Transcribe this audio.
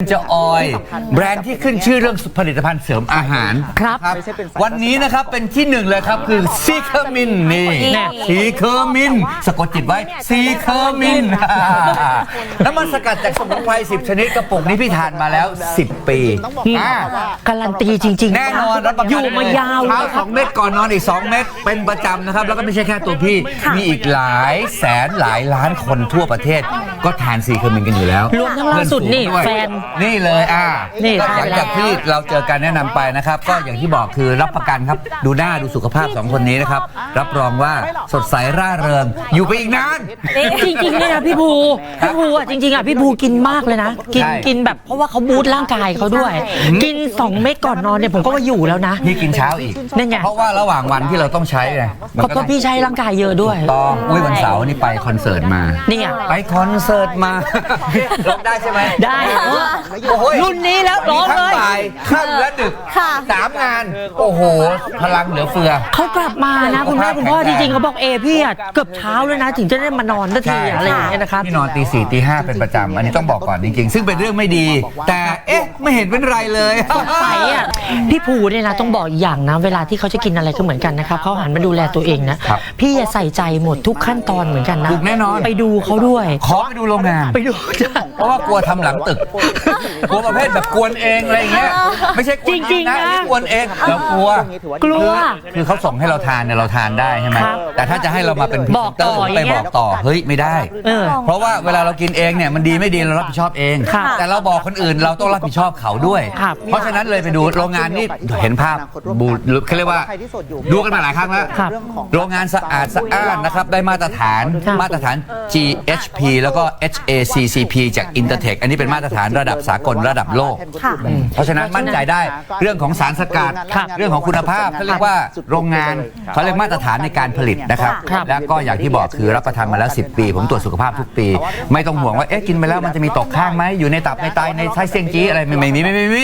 จะออย แบรนด์ที่ขึ้นชื่อเรื่องผลิตภัณฑ์เสริมอาหารครับวันนี้นะครับเป็นที่หนึ่งเลยครับคือซีเคอร์มินนี่แน่ซีเคอร์มินสะกดจิตไว้ซีเคอร์มินน้ำมันสกัดจากสมุนไพร10 ชนิดกระปุกนี้พี่ทานมาแล้ว 10 ปีอ่าการันตีจริง ๆ แน่นอนรับประกันอยู่มายาวเช้าเลยสครัอบงเม็ดก่อนนอนอีก 2 เม็ดเป็นประจำนะครับ แล้วก็ไม่ใช่แค่ตัวพี่ มีอีกหลายแสนหลายล้านคนทั่วประเทศก็ทานซีเคอร์มินกันอยู่แล้วรวมทั้งล่าสุดนี่เพื่อฝูงด้วยแฟนนี่เลยอ่านี่ก็หลังจากที่เราเจอกันแนะนำไปนะครับ ก็อย่างที่บอกคือรับประกันครับ ดูหน้าดูสุขภาพสองคนนี้นะครับ รับรองว่าสดใสร่าเริง อยู่ไปอีกนาน จริงๆเนี่ยนะพี่ภูพี่ภูอะจริงๆอะพี่ภูกินมากเลยนะ กินใช่ กินแบบเพราะว่าเขาบูตร่างกายเขาด้วย กิน 2 เม็ดก่อนนอนเนี่ยผมก็ว่าอยู่แล้วนะ พี่กินเช้าอีก นั่นไง เพราะว่าระหว่างวันที่เราต้องใช้ไงมันเพราะก็ว่าพี่ใช้ร่างกายเยอะด้วย ต้องอุ้ยวันเสาร์นี่ไปคอนเสิร์ตมาเนี่ยไปคอนเสิร์ตมา ร้องได้ใช่ไหมได้ โอ้โหรุ่นนี้แล้วร้องมีทั้เลยบ่ายค่ำและดึกค่ะ สามงาน โอ้โห พลังเหลือเฟือ เขากลับมานะ คุณแม่คุณพ่อแข็จงแรงริงๆเขาบอกเอพี่อะเกือบเช้าเลยนะ ถึงจะได้มานอนสักทีอะไรอย่างเงี้ยนะครับ ที่นอนตีสี่ตีห้าเป็นประจำอันนี้ต้องบอกก่อนจริงๆ ซึ่งเป็นเรื่องไม่ดี แต่เอ๊ะ ไม่เห็นเป็นไรเลยใสอะพี่ภูเนี่ยนะต้องบอกอีกอย่างนะ เวลาที่เขาจะกินอะไรก็เหมือนกันนะครับเขาหันมาดูแลตัวเองนะครับ พี่อย่าใส่ใจหมดทุกขั้นตอนเหมือนกันนะถูกแน่นอน ไปดูเขาด้วย ขอไปดููโรงงาน ไปดูจ้ะ เพราะว่ากลัวทำหลังตึก กลัวประเภทแบบกวนเองอะไรอย่างเงี้ย ไม่ใช่กวนจริงๆนะอักวนเองเรากลัวกลัว คือคือเขาส่งให้เราทานเนี่ยเราทานได้ใช่ไหมครับแต่ถ้าจะให้เรามาเป็นพรีบเซอกนเตอร์ไปต่ออย่างเงี้บยอกต่อ เฮ้ยไม่ได้ เออ เพราะว่าเวลาเรากินเองเนี่ยมันดีไม่ดีเรารับผิดชอบเองครับแต่เราบอกคนอื่นเราต้องรับผิดชอบเขาด้วย ครับเพราะฉะนั้นเลยไปดูโรงงานนี่เห็นภาพบูเขาเรียกว่าดูกันมาหลายครั้งแล้ว ครับ โรงงานสะอาดสะอ้านนะครับได้มาตรฐานครับมาตรฐาน GHP แล้วก็ HACCP จาก Intertech อันนี้เป็นมาตรฐานระดับสากลระดับโลก ค่ะเพราะฉะนั้นมั่นใจได้เรื่องของสารสกัดครับเรื่องของคุณภาพเขาเรียกว่าโรงงานเขาเรียกมาตรฐานในการผลิตนะครับ ครับและก็อย่างที่บอกคือรับประทานมาแล้ว 10 ปี ผมตรวจสุขภาพทุกปี ไม่ต้องห่วงว่าเอ๊ะกินไปแล้วมันจะมีตกข้างไหมอยู่ในตับในไตในไส้เสียงจี้อะไรไม่ไม่มีไม่มีไม่มี